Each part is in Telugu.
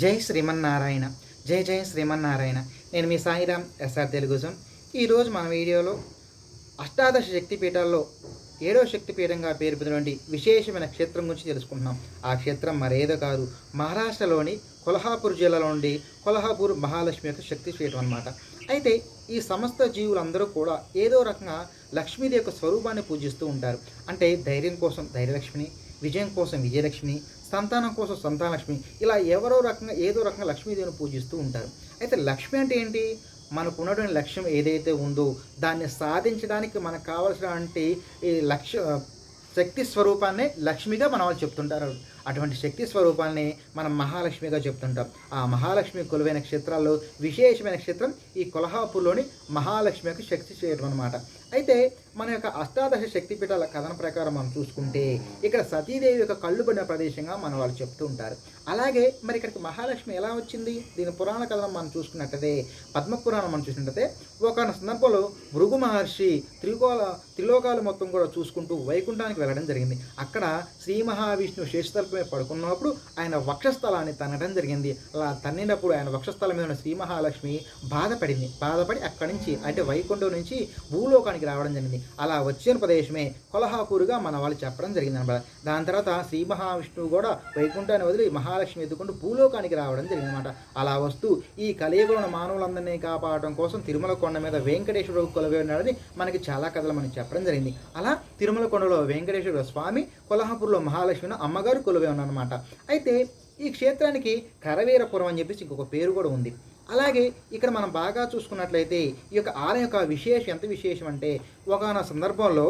జై శ్రీమన్నారాయణ. జై జై శ్రీమన్నారాయణ. నేను మీ సాయిరామ్ ఎస్ఆర్ తెలుగుజం. ఈరోజు మన వీడియోలో అష్టాదశ శక్తిపీఠాల్లో ఏడో శక్తిపీఠంగా పేరు పొందినటువంటి విశేషమైన క్షేత్రం గురించి తెలుసుకుంటున్నాం. ఆ క్షేత్రం మరేదో కాదు మహారాష్ట్రలోని కొల్హాపూర్ జిల్లాలో ఉండి కొల్హాపూర్ మహాలక్ష్మి యొక్క శక్తిపీఠం అనమాట అయితే ఈ సమస్త జీవులందరూ కూడా ఏదో రకంగా లక్ష్మీదేవి యొక్క స్వరూపాన్ని పూజిస్తూ ఉంటారు. అంటే ధైర్యం కోసం ధైర్యలక్ష్మిని విజయం కోసం విజయలక్ష్మి సంతానం కోసం సంతానలక్ష్మి ఇలా ఎవరో రకంగా ఏదో రకంగా లక్ష్మీదేవిని పూజిస్తూ ఉంటారు. అయితే లక్ష్మి అంటే ఏంటి? మనకు ఉన్నటువంటి లక్ష్యం ఏదైతే ఉందో దాన్ని సాధించడానికి మనకు కావలసినటువంటి ఈ లక్ష్య శక్తి స్వరూపాన్నే లక్ష్మిగా మన వాళ్ళు చెప్తుంటారు. అటువంటి శక్తి స్వరూపాన్ని మనం మహాలక్ష్మిగా చెప్తుంటాం. ఆ మహాలక్ష్మి కొలువైన క్షేత్రాల్లో విశేషమైన క్షేత్రం ఈ కొల్హాపూర్లోని మహాలక్ష్మి యొక్క శక్తి చేయడం అనమాట అయితే మన యొక్క అష్టాదశ శక్తిపీఠాల కథన ప్రకారం మనం చూసుకుంటే ఇక్కడ సతీదేవి యొక్క కళ్ళు పడిన ప్రదేశంగా మన వాళ్ళు చెప్తూ ఉంటారు. అలాగే మరి ఇక్కడికి మహాలక్ష్మి ఎలా వచ్చింది? దీని పురాణ కథనం మనం చూసుకున్నట్టయితే పద్మపురాణం మనం చూసినట్టయితే ఒక సందర్భంలో భృగు మహర్షి త్రికోల త్రిలోకాలు మొత్తం కూడా చూసుకుంటూ వైకుంఠానికి వెళ్ళడం జరిగింది. అక్కడ శ్రీ మహావిష్ణువు శేషతల్పమే పడుకున్నప్పుడు ఆయన వక్షస్థలాన్ని తన్నడం జరిగింది. అలా తన్నినప్పుడు ఆయన వక్షస్థలం మీద ఉన్న శ్రీ మహాలక్ష్మి బాధపడింది. బాధపడి అక్కడి నుంచి అంటే వైకుంఠం నుంచి భూలోకానికి రావడం జరిగింది. అలా వచ్చిన ప్రదేశమే కొలహాపూరుగా మన వాళ్ళు చెప్పడం జరిగింది అనమాట. దాని తర్వాత శ్రీ మహావిష్ణువు కూడా వైకుంఠాన్ని వదిలి మహాలక్ష్మి ఎత్తుకుంటూ భూలోకానికి రావడం జరిగిందనమాట అలా వస్తూ ఈ కలియుగంలో ఉన్న మానవులందరినీ కాపాడటం కోసం తిరుమల కొండ మీద వెంకటేశ్వరుడు కొలువై ఉన్నాడని మనకి చాలా కథలు మనకి చెప్పడం జరిగింది. అలా తిరుమల కొండలో వెంకటేశ్వర స్వామి కొల్హాపూర్లో మహాలక్ష్మిని అమ్మగారు కొలువై ఉన్నారన్నమాట. అయితే ఈ క్షేత్రానికి కరవీరపురం అని చెప్పేసి ఇంకొక పేరు కూడా ఉంది. అలాగే ఇక్కడ మనం బాగా చూసుకున్నట్లయితే ఈ యొక్క ఆలయం యొక్క విశేషం ఎంత విశేషం అంటే ఒకనొక సందర్భంలో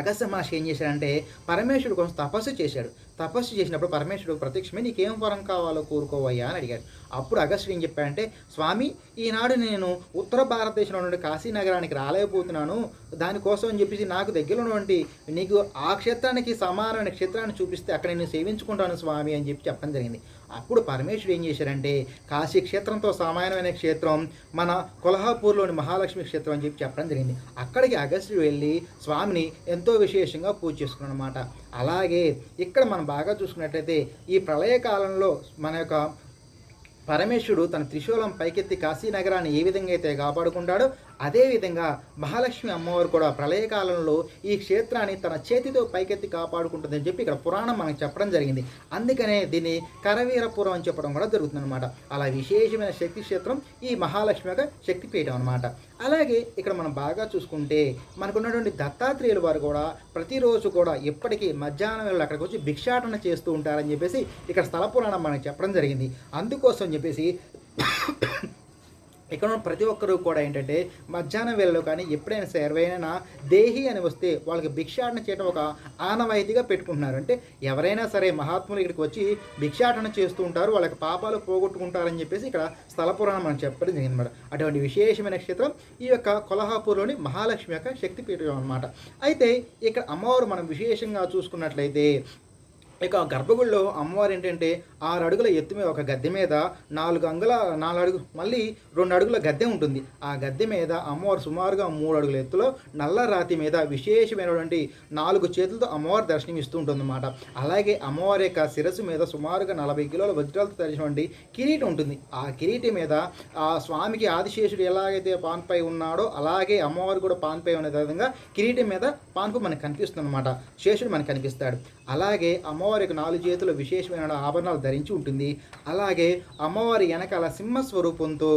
అగస్త్య మహర్షి ఏం చేశాడంటే పరమేశ్వరుడు కోసం తపస్సు చేశాడు. తపస్సు చేసినప్పుడు పరమేశ్వరుడు ప్రత్యక్షమే నీకేం వరం కావాలో కోరుకోవయ్యా అని అడిగాడు. అప్పుడు అగస్త్యుడు ఏం చెప్పాడంటే స్వామి ఈనాడు నేను ఉత్తర భారతదేశంలో నుండి కాశీ నగరానికి రాలేకపోతున్నాను దానికోసం అని చెప్పేసి నాకు దగ్గర ఉన్నటువంటి నీకు ఆ క్షేత్రానికి సమానమైన క్షేత్రాన్ని చూపిస్తే అక్కడ నేను సేవించుకుంటాను స్వామి అని చెప్పి చెప్పడం జరిగింది. అప్పుడు పరమేశ్వరుడు ఏం చేశారంటే కాశీ క్షేత్రంతో సమానమైన క్షేత్రం మన కొల్హాపూర్లోని మహాలక్ష్మి క్షేత్రం అని చెప్పి చెప్పడం జరిగింది. అక్కడికి అగస్త్యుడు వెళ్ళి స్వామిని ఎంతో విశేషంగా పూజ చేసుకున్నాడు అనమాట అలాగే ఇక్కడ మనం బాగా చూసుకున్నట్లయితే ఈ ప్రళయకాలంలో మన యొక్క పరమేశ్వరుడు తన త్రిశూలం పైకెత్తి కాశీ నగరాన్ని ఏ విధంగా అయితే కాపాడుకుంటాడో అదేవిధంగా మహాలక్ష్మి అమ్మవారు కూడా ప్రళయకాలంలో ఈ క్షేత్రాన్ని తన చేతితో పైకెత్తి కాపాడుకుంటుందని చెప్పి ఇక్కడ పురాణం మనకు చెప్పడం జరిగింది. అందుకనే దీన్ని కరవీరపురం అని చెప్పడం కూడా జరుగుతుందన్నమాట. అలా విశేషమైన శక్తి క్షేత్రం ఈ మహాలక్ష్మి యొక్క శక్తిపీఠం అనమాట అలాగే ఇక్కడ మనం బాగా చూసుకుంటే మనకున్నటువంటి దత్తాత్రేయుల వారు కూడా ప్రతిరోజు కూడా ఎప్పటికీ మధ్యాహ్నం వేళ అక్కడికి వచ్చి భిక్షాటన చేస్తూ ఉంటారని చెప్పేసి ఇక్కడ స్థల పురాణం మనకు చెప్పడం జరిగింది. అందుకోసం చెప్పేసి ఇక్కడ ఉన్న ప్రతి ఒక్కరూ కూడా ఏంటంటే మధ్యాహ్నం వేళలో కానీ ఎప్పుడైనా సరే ఎవరైనా దేహి అని వస్తే వాళ్ళకి భిక్షాటన చేయడం ఒక ఆనవాయితీగా పెట్టుకుంటున్నారు. అంటే ఎవరైనా సరే మహాత్ములు ఇక్కడికి వచ్చి భిక్షాటన చేస్తూ ఉంటారు వాళ్ళకి పాపాలు పోగొట్టుకుంటారని చెప్పేసి ఇక్కడ స్థల పురాణం మనం చెప్పడం జరిగింది అనమాట అటువంటి విశేషమైన క్షేత్రం ఈ యొక్క కొల్హాపూర్లోని మహాలక్ష్మి యొక్క శక్తిపీఠం అనమాట అయితే ఇక్కడ అమ్మవారు మనం విశేషంగా చూసుకున్నట్లయితే ఇక గర్భగుడిలో అమ్మవారు ఏంటంటే ఆరు అడుగుల ఎత్తు మీద ఒక గద్దె మీద నాలుగు అంగుల నాలుగు అడుగు మళ్ళీ రెండు అడుగుల గద్దె ఉంటుంది. ఆ గద్దె మీద అమ్మవారు సుమారుగా మూడు అడుగుల ఎత్తులో నల్ల రాతి మీద విశేషమైనటువంటి నాలుగు చేతులతో అమ్మవారు దర్శనం ఇస్తూ ఉంటుందన్నమాట. అలాగే అమ్మవారి యొక్క శిరస్సు మీద సుమారుగా నలభై కిలోల వజ్రాలతో తరిచినటువంటి కిరీటం ఉంటుంది. ఆ కిరీటం మీద ఆ స్వామికి ఆదిశేషుడు ఎలాగైతే పాన్పై ఉన్నాడో అలాగే అమ్మవారు కూడా పాన్పై ఉన్న విధంగా కిరీటం మీద పాన్పు మనకు కనిపిస్తుంది అనమాట శేషుడు మనకు కనిపిస్తాడు. అలాగే అమ్మవారి యొక్క నాలుగు చేతుల విశేషమైన ఆభరణాలు ధరించి ఉంటుంది. అలాగే అమ్మవారి వెనకాల సింహ స్వరూపంతో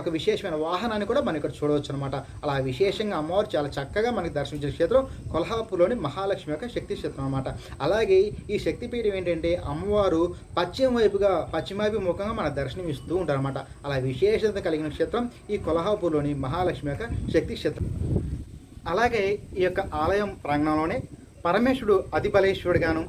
ఒక విశేషమైన వాహనాన్ని కూడా మనం ఇక్కడ చూడవచ్చు అనమాట అలా విశేషంగా అమ్మవారు చాలా చక్కగా మనకి దర్శించిన క్షేత్రం కొల్హాపూర్లోని మహాలక్ష్మి యొక్క శక్తి క్షేత్రం అనమాట అలాగే ఈ శక్తిపీఠం ఏంటంటే అమ్మవారు పశ్చిమ వైపుగా పశ్చిమాభిముఖంగా మన దర్శనం ఇస్తూ ఉంటారనమాట అలా విశేషత కలిగిన క్షేత్రం ఈ కొల్హాపూర్లోని మహాలక్ష్మి యొక్క శక్తి క్షేత్రం. అలాగే ఈ యొక్క ఆలయం ప్రాంగణంలోనే పరమేశ్వరుడు అధిబలేశ్వరుడుగాను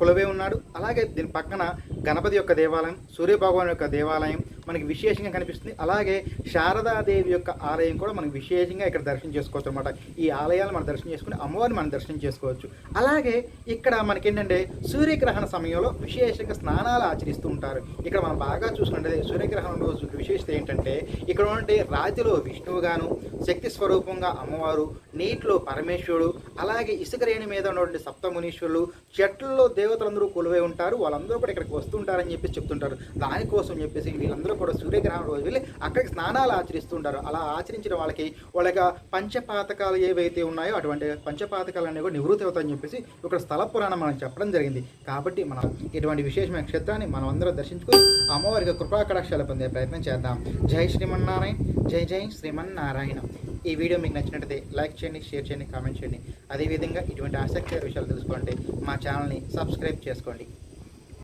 కొలువే ఉన్నాడు. అలాగే దీని పక్కన గణపతి యొక్క దేవాలయం సూర్యభగవాన్ యొక్క దేవాలయం మనకి విశేషంగా కనిపిస్తుంది. అలాగే శారదాదేవి యొక్క ఆలయం కూడా మనకి విశేషంగా ఇక్కడ దర్శనం చేసుకోవచ్చు అనమాట ఈ ఆలయాలు మనం దర్శనం చేసుకుని అమ్మవారిని మనం దర్శనం చేసుకోవచ్చు. అలాగే ఇక్కడ మనకి ఏంటంటే సూర్యగ్రహణ సమయంలో విశేషంగా స్నానాలు ఆచరిస్తూ ఉంటారు. ఇక్కడ మనం బాగా చూసుకుంటే సూర్యగ్రహణం రోజు విశేషత ఏంటంటే ఇక్కడ ఉంటే రాతిలో విష్ణువుగాను శక్తి స్వరూపంగా అమ్మవారు నీటిలో పరమేశ్వరుడు అలాగే ఇసుక రేణి మీద ఉన్నటువంటి సప్తమునీశ్వరులు చెట్లలో దేవతలందరూ కొలువై ఉంటారు. వాళ్ళందరూ కూడా ఇక్కడికి వస్తుంటారని చెప్పేసి చెప్తుంటారు. దానికోసం చెప్పేసి వీళ్ళందరూ కూడా సూర్యగ్రహణం రోజు వెళ్ళి అక్కడికి స్నానాలు ఆచరిస్తుంటారు. అలా ఆచరించిన వాళ్ళకి వాళ్ళ యొక్క పంచపాతకాలు ఏవైతే ఉన్నాయో అటువంటి పంచపాతకాలు అనేవి కూడా నివృత్తి అవుతాయని చెప్పేసి ఇక్కడ స్థల పురాణం మనం చెప్పడం జరిగింది. కాబట్టి మనం ఇటువంటి విశేషమైన క్షేత్రాన్ని మనం అందరం దర్శించుకుని అమ్మవారికి కృపాకటాక్షాలు పొందే ప్రయత్నం చేద్దాం. జై శ్రీమన్నారాయణ జై జై శ్రీమన్నారాయణ. ఈ వీడియో మీకు నచ్చినట్లయితే లైక్ చేయండి షేర్ చేయండి కామెంట్ చేయండి. అదేవిధంగా ఇటువంటి ఆసక్తికర విషయాలు తెలుసుకోండి మా ఛానల్ని సబ్స్క్రైబ్ చేసుకోండి.